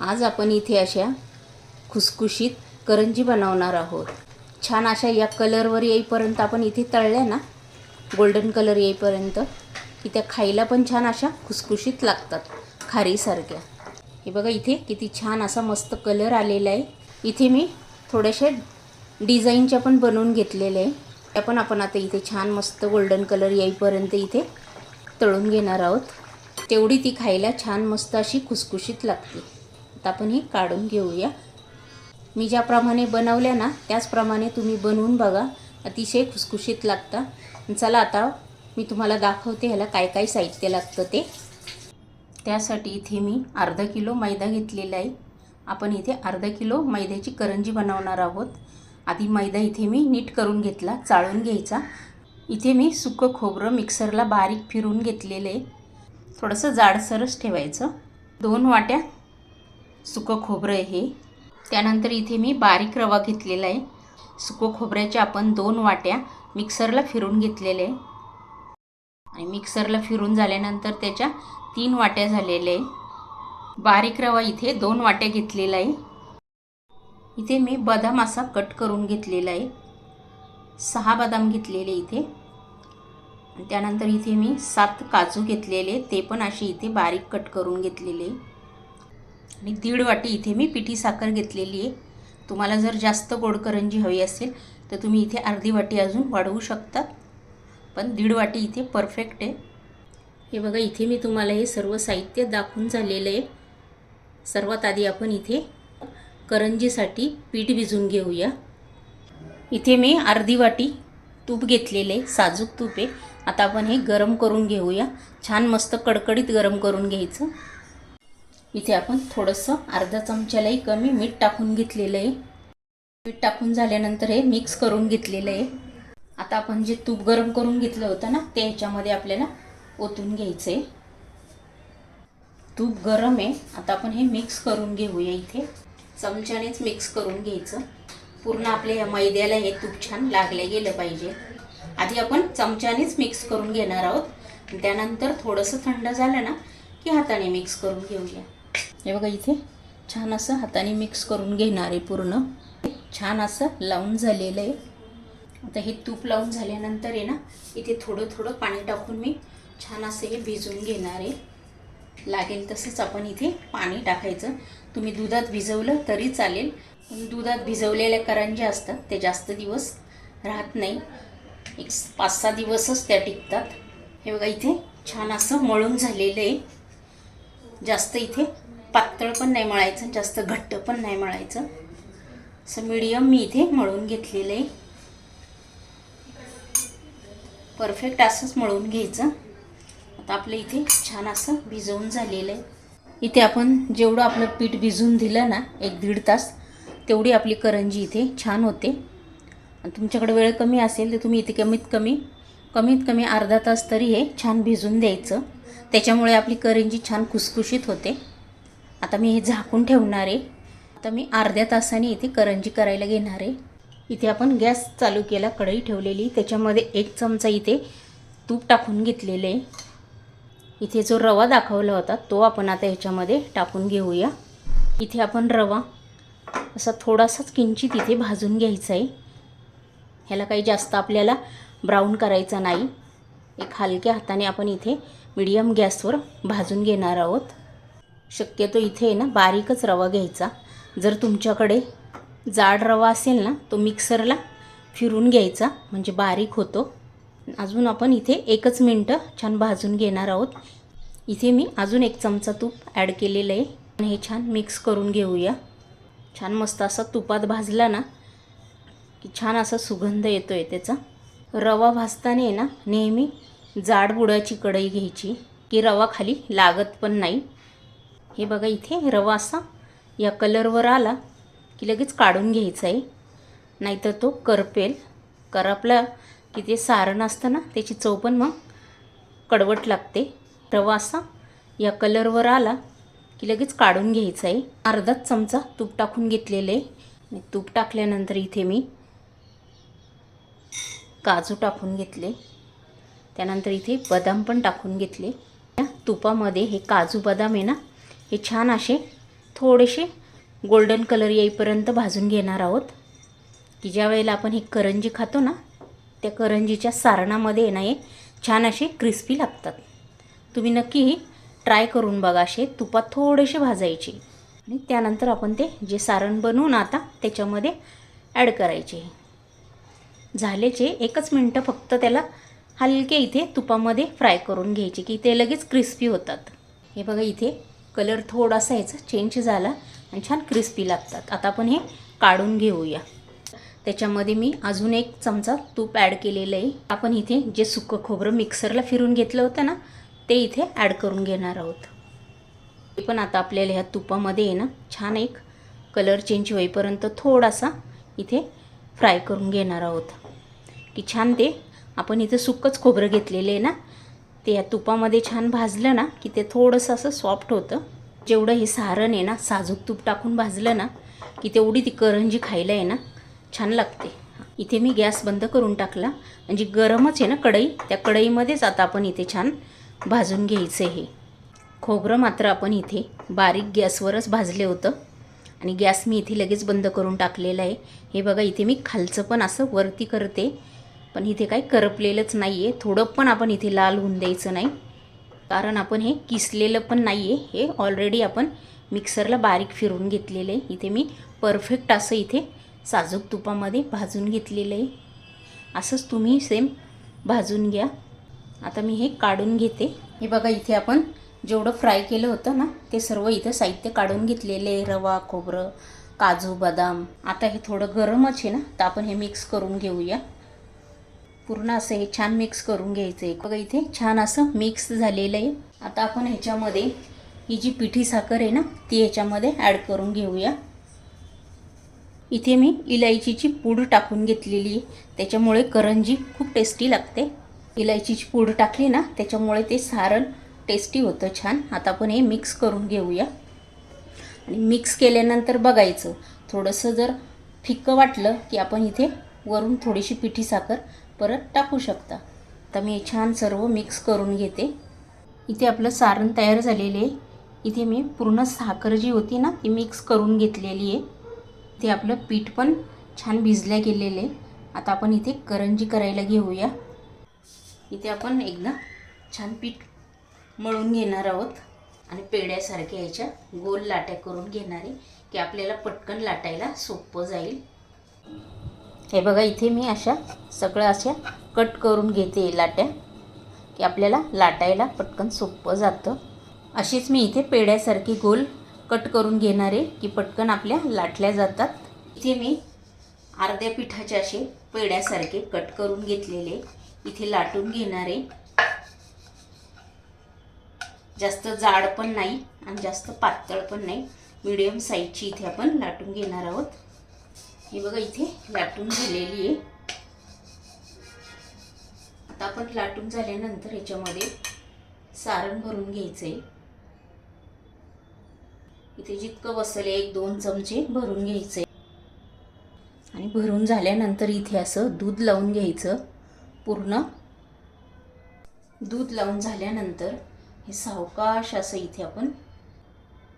आज आपण इथे अशा खुसखुशीत करंजी बनवणार आहोत. छान अशा या कलरवर येईपर्यंत आपण इथे तळल्या ना गोल्डन कलर येईपर्यंत की त्या खायला पण छान अशा खुसखुशीत लागतात खारीसारख्या. हे बघा इथे किती छान असा मस्त कलर आलेला आहे. इथे मी थोड्याशा डिझाईनच्या पण बनवून घेतलेल्या आहे. त्या पण आपण आता इथे छान मस्त गोल्डन कलर येईपर्यंत इथे तळून घेणार आहोत. तेवढी ती खायला छान मस्त अशी खुसखुशीत लागते. आता आपण हे काढून घेऊया. मी ज्याप्रमाणे बनवल्या ना त्याचप्रमाणे तुम्ही बनवून बघा. अतिशय खुसखुशीत लागता. चला आता मी तुम्हाला दाखवते ह्याला काय काय साहित्य लागतं ते. त्यासाठी इथे मी अर्धा किलो मैदा घेतलेला आहे. आपण इथे अर्धा किलो मैद्याची करंजी बनवणार आहोत. आधी मैदा इथे मी नीट करून घेतला चाळून घ्यायचा. इथे मी सुकं खोबरं मिक्सरला बारीक फिरून घेतलेलं आहे. थोडंसं जाडसरच ठेवायचं. दोन वाट्या सुकं खोबरं हे. त्यानंतर इथे मी बारीक रवा घेतलेला आहे. सुकं खोबऱ्याच्या आपण दोन वाट्या मिक्सरला फिरून घेतलेले आहे. आणि मिक्सरला फिरून झाल्यानंतर त्याच्या तीन वाट्या झालेल्या आहे. बारीक रवा इथे दोन वाट्या घेतलेला आहे. इथे मी बदाम असा कट करून घेतलेला आहे. सहा बदाम घेतलेले इथे. त्यानंतर इथे मी सात काजू घेतलेले ते पण असे इथे बारीक कट करून घेतलेले आणि दीड वाटी इथे मी पिठी साखर घेतलेली आहे. तुम्हाला जर जास्त गोड करंजी हवी असेल तर तुम्ही इथे अर्धी वाटी अजून वाढवू शकता. पण दीड वाटी इथे परफेक्ट आहे. हे बघा इथे मी तुम्हाला हे सर्व साहित्य दाखवून झालेलं आहे. सर्वात आधी आपण इथे करंजीसाठी पीठ भिजून घेऊया. इथे मी अर्धी वाटी तूप घेतलेलं आहे साजूक तूप आहे. आता आपण हे गरम करून घेऊया. छान मस्त कडकडीत गरम करून घ्यायचं. इथे आपण थोडंसं अर्धा चमच्यालाही कमी मीठ टाकून घेतलेलं आहे. मीठ टाकून झाल्यानंतर हे मिक्स करून घेतलेलं आहे. आता आपण जे तूप गरम करून घेतलं होतं ना ते ह्याच्यामध्ये आपल्याला ओतून घ्यायचं आहे तूप गरम आहे. आता आपण हे मिक्स करून घेऊया इथे. चमच्यानेच मिक्स करून घ्यायचं. पूर्ण आपल्या या मैद्याला हे तूप छान लागले गेलं पाहिजे. आधी आपण चमच्यानेच मिक्स करून घेणार आहोत. त्यानंतर थोडंसं थंड झालं ना की हाताने मिक्स करून घेऊया. हे बघा इथे छान असं हाताने मिक्स करून घेणार आहे पूर्ण. छान असं लावून झालेलं आहे. आता हे तूप लावून झाल्यानंतर आहे ना इथे थोडं थोडं पाणी टाकून मी छान असं हे भिजवून घेणार आहे. लागेल तसंच आपण इथे पाणी टाकायचं. तुम्ही दुधात भिजवलं तरी चालेल. पण दुधात भिजवलेल्या करंज्या असतात ते जास्त दिवस राहत नाही. एक पाच सहा दिवसच त्या टिकतात. हे बघा इथे छान असं मळून झालेलं आहे. जास्त इथे पातळ पण नाही मळायचं जास्त घट्ट पण नाही मळायचं. असं मीडियम मी इथे मळून घेतलेलं आहे. परफेक्ट असंच मळून घ्यायचं. आता आपलं इथे छान असं भिजवून झालेलं आहे. इथे आपण जेवढं आपलं पीठ भिजवून दिलं ना एक दीड तास तेवढी आपली करंजी इथे छान होते. तुमच्याकडे वेळ कमी असेल तर तुम्ही इथे कमीत कमी कमीत कमी अर्धा तास तरी हे छान भिजून द्यायचं. त्याच्यामुळे आपली करंजी छान खुसखुशीत होते. आता मी हे झाकून ठेवणार आहे. आता मी अर्ध्या तासाने इथे करंजी करायला घेणार आहे. इथे आपण गॅस चालू केला कढई ठेवलेली. त्याच्यामध्ये एक चमचा इथे तूप टाकून घेतलेले आहे. इथे जो रवा दाखवला होता तो आपण आता ह्याच्यामध्ये टाकून घेऊया. इथे आपण रवा असा थोडासाच किंचित इथे भाजून घ्यायचा आहे. ह्याला काही जास्त आपल्याला ब्राऊन करायचा नाही. एक हलक्या हाताने आपण इथे मीडियम गॅसवर भाजून घेणार आहोत. शक्यतो इथे आहे ना बारीकच रवा घ्यायचा. जर तुमच्याकडे जाड रवा असेल ना तो मिक्सरला फिरून घ्यायचा म्हणजे बारीक होतो. अजून आपण इथे एकच मिनटं छान भाजून घेणार आहोत. इथे मी अजून एक चमचा तूप ॲड केलेलं आहे. आणि हे छान मिक्स करून घेऊया. छान मस्त असा तुपात भाजला ना की छान असा सुगंध येतो आहे त्याचा. रवा भाजताना आहे ना नेहमी जाड बुडाची कढई घ्यायची की रवा खाली लागत पण नाही. हे बघा इथे रवा असा या कलरवर आला की लगेच काढून घ्यायचा आहे. नाहीतर तो करपेल. करपला की ते सारण असतं ना त्याची चव पण मग कडवट लागते. रवा असा या कलरवर आला की लगेच काढून घ्यायचा आहे. अर्धाच चमचा तूप टाकून घेतलेलं आहे. तूप टाकल्यानंतर इथे मी काजू टाकून घेतले. त्यानंतर इथे बदाम पण टाकून घेतले. या तुपामध्ये हे काजू बदाम आहे ना हे छान असे थोडेसे गोल्डन कलर येईपर्यंत भाजून घेणार आहोत. की ज्या वेळेला आपण हे करंजी खातो ना त्या करंजीच्या सारणामध्ये आहे ना हे छान असे क्रिस्पी लागतात. तुम्ही नक्की ही ट्राय करून बघा असे तुपात थोडेसे भाजायचे. आणि त्यानंतर आपण ते जे सारण बनवून आता त्याच्यामध्ये ॲड करायचे. झालेचे एकच मिनटं फक्त त्याला हलके इथे तुपामध्ये फ्राय करून घ्यायचे की ते लगेच क्रिस्पी होतात. हे बघा इथे कलर थोडासा ह्याचा चेंज झाला आणि छान क्रिस्पी लागतात. आता आपण हे काढून घेऊया. त्याच्यामध्ये मी अजून एक चमचा तूप ॲड केलेलं आहे. आपण इथे जे सुकं खोबरं मिक्सरला फिरून घेतलं होतं ना ते इथे ॲड करून घेणार आहोत. ते पण आता आपल्याला ह्या तुपामध्ये आहे ना छान एक कलर चेंज होईपर्यंत थोडासा इथे फ्राय करून घेणार आहोत. की छान ते आपण इथे सुकंच खोबरं घेतलेलं आहे ना ते या तुपामध्ये छान भाजलं ना की ते थोडंसं असं सॉफ्ट होतं. जेवढं हे सारण आहे ना साजूक तूप टाकून भाजलं ना की तेवढी ती करंजी खायला आहे ना छान लागते. इथे मी गॅस बंद करून टाकला. म्हणजे गरमच आहे ना कढई त्या कढईमध्येच आता आपण इथे छान भाजून घ्यायचं हे खोबरं मात्र आपण इथे बारीक गॅसवरच भाजले होतं. आणि गॅस मी इथे लगेच बंद करून टाकलेला आहे. हे बघा इथे मी खालचं पण असं वरती करते. पण इथे काही करपलेलंच नाही आहे थोडं पण आपण इथे लाल होऊन द्यायचं नाही. कारण आपण हे किसलेलं पण नाही आहे हे ऑलरेडी आपण मिक्सरला बारीक फिरून घेतलेलं आहे. इथे मी परफेक्ट असं इथे साजूक तुपामध्ये भाजून घेतलेलं आहे. असंच तुम्ही सेम भाजून घ्या. आता मी हे काढून घेते. हे बघा इथे आपण जेवढं फ्राय केलं होतं ना ते सर्व इथं साहित्य काढून घेतलेले आहे. रवा खोबरं काजू बदाम. आता हे थोडं गरमच आहे ना तर आपण हे मिक्स करून घेऊया. पूर्ण असं हे छान मिक्स करून घ्यायचं आहे. बघा इथे छान असं मिक्स झालेलं आहे. आता आपण ह्याच्यामध्ये ही जी पिठी साखर आहे ना ती ह्याच्यामध्ये ॲड करून घेऊया. इथे मी इलायचीची पूड टाकून घेतलेली आहे. त्याच्यामुळे करंजी खूप टेस्टी लागते. इलायचीची पूड टाकली ना त्याच्यामुळे ते सारण टेस्टी होतं छान. आता आपण हे मिक्स करून घेऊया. आणि मिक्स केल्यानंतर बघायचं. थोडंसं जर फिक्कं वाटलं की आपण इथे वरून थोडीशी पिठी साखर परत टाकू शकता. आता मी छान सर्व मिक्स करून घेते. इथे आपलं सारण तयार झालेले आहे. इथे मी पूर्ण साखर जी होती ना ती मिक्स करून घेतलेली आहे. इथे आपलं पीठ पण छान भिजल्या गेलेले आहे. आता आपण इथे करंजी करायला घेऊया. इथे आपण एकदा छान पीठ मळून घेणार आहोत. आणि पेड्यासारख्या याच्या गोल लाट्या करून घेणार आहे की आपल्याला पटकन लाटायला सोपं जाईल. हे बघा इथे मी अशा सगळ्या अशा कट करून घेते लाट्या की आपल्याला लाटायला पटकन सोपं जातं. अशीच मी इथे पेड्यासारखी गोल कट करून घेणार आहे की पटकन आपल्या लाटल्या जातात. इथे मी अर्ध्या पिठाचे असे पेड्यासारखे कट करून घेतलेले इथे लाटून घेणार आहे. जास्त जाड पण नाही आणि जास्त पातळ पण नाही. मीडियम साईजची इथे आपण लाटून घेणार आहोत. ही बघा इथे लाटून झालेली आहे. आता आपण लाटून झाल्यानंतर याच्यामध्ये सारण भरून घ्यायचं आहे इथे जितकं बसेल एक दोन चमचे भरून घ्यायचे आणि भरून झाल्यानंतर इथे असं दूध लावून घ्यायचं पूर्ण. दूध लावून झाल्यानंतर हे सावकाश असं इथे आपण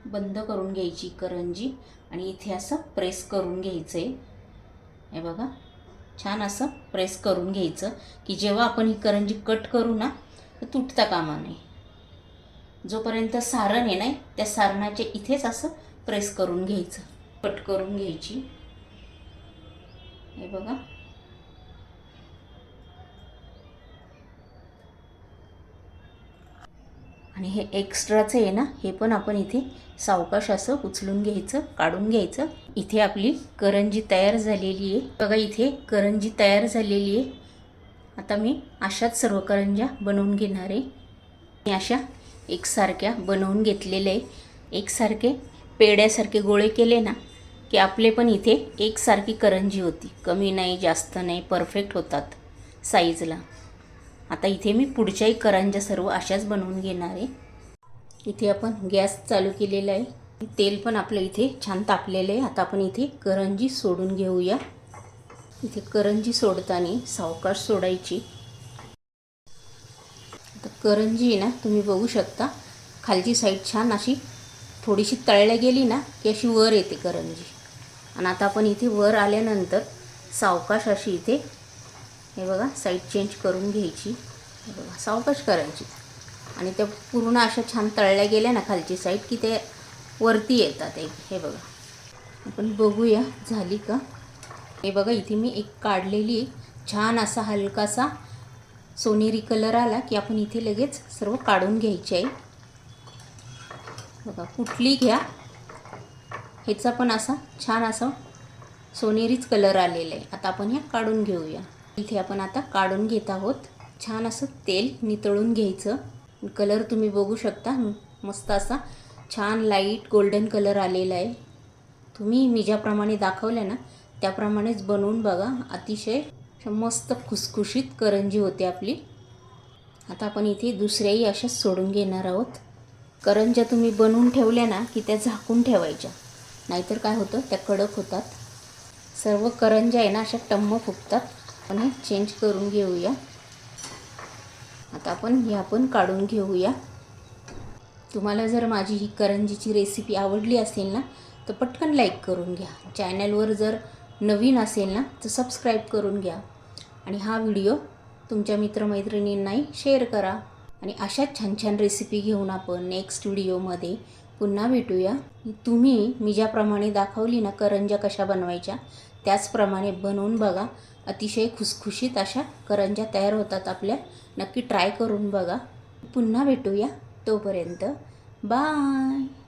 बंद करून घ्यायची करंजी आणि इथे असं प्रेस करून घ्यायचं आहे हे बघा छान असं प्रेस करून घ्यायचं की जेव्हा आपण ही करंजी कट करू ना तर तुटता कामा नये. जोपर्यंत सारण आहे ना त्या सारणाचे इथेच असं प्रेस करून घ्यायचं. कट करून घ्यायची. हे बघा आणि हे एक्स्ट्राचं आहे ना हे पण आपण इथे सावकाश असं उचलून घ्यायचं काढून घ्यायचं. इथे आपली करंजी तयार झालेली आहे. बघा इथे करंजी तयार झालेली आहे. आता मी अशाच सर्व करंज्या बनवून घेणार आहे. मी अशा एकसारख्या बनवून घेतलेल्या आहे. एकसारखे पेड्यासारखे गोळे केले ना की आपले पण इथे एकसारखी करंजी होती. कमी नाही जास्त नाही परफेक्ट होतात साईजला आता इथे मी पुढच्याही करंज्या सर्व अशाच बनवून घेणार आहे. इथे आपण गॅस चालू केलेला आहे. तेल पण आपलं इथे छान तापलेलं आहे. आता आपण इथे करंजी सोडून घेऊया. इथे करंजी सोडताना सावकाश सोडायची. आता करंजी आहे ना तुम्ही बघू शकता. खालची साईड छान अशी थोडीशी तळल्या गेली ना की अशी वर येते करंजी. आणि आता आपण इथे वर आल्यानंतर सावकाश अशी इथे हे बघा साईड चेंज करून घ्यायची. हे बघा सावकाश करायची. आणि त्या पूर्ण अशा छान तळल्या गेल्या ना खालची साईड की ते वरती येतात एक. हे बघा. आपण बघूया झाली का? हे बघा इथे मी एक काढलेली छान असा हलकासा सोनेरी कलर आला की आपण इथे लगेच सर्व काढून घ्यायचे आहे. बघा कुठली घ्या. ह्याचा पण असा छान असा सोनेरीच कलर आलेला आहे. आता आपण ह्या काढून घेऊया. इथे आपण आता काढून घेत आहोत. छान असं तेल नितळून घ्यायचं. कलर तुम्ही बघू शकता. मस्त असा छान लाइट गोल्डन कलर आलेला आहे. तुम्ही मी ज्याप्रमाणे दाखवलं ना त्याप्रमाणेच बनवून बघा. अतिशय मस्त खुसखुशीत करंजी होते आपली. आता आपण इथे दुसऱ्याही अशाच सोडून घेणार आहोत. करंज्या तुम्ही बनवून ठेवल्या ना की त्या झाकून ठेवायच्या. नाहीतर काय होतं? त्या कडक होतात. सर्व करंज्या आहे ना अशा टम्म फुगतात. आपण हे चेंज करून घेऊया. आता आपण हे आपण काढून घेऊया. तुम्हाला जर माझी ही करंजीची रेसिपी आवडली असेल ना तर पटकन लाईक करून घ्या. चॅनलवर जर नवीन असेल ना तर सबस्क्राईब करून घ्या. आणि हा व्हिडिओ तुमच्या मित्रमैत्रिणींनाही शेअर करा. आणि अशाच छान छान रेसिपी घेऊन आपण नेक्स्ट व्हिडिओमध्ये पुन्हा भेटूया. तुम्ही मी ज्याप्रमाणे दाखवली ना करंज्या कशा बनवायच्या त्याचप्रमाणे बनवून बघा. अतिशय खुसखुशीत अशा करंज्या तयार होतात आपल्या. नक्की ट्राय करून बघा. पुन्हा भेटूया तोपर्यंत. बाय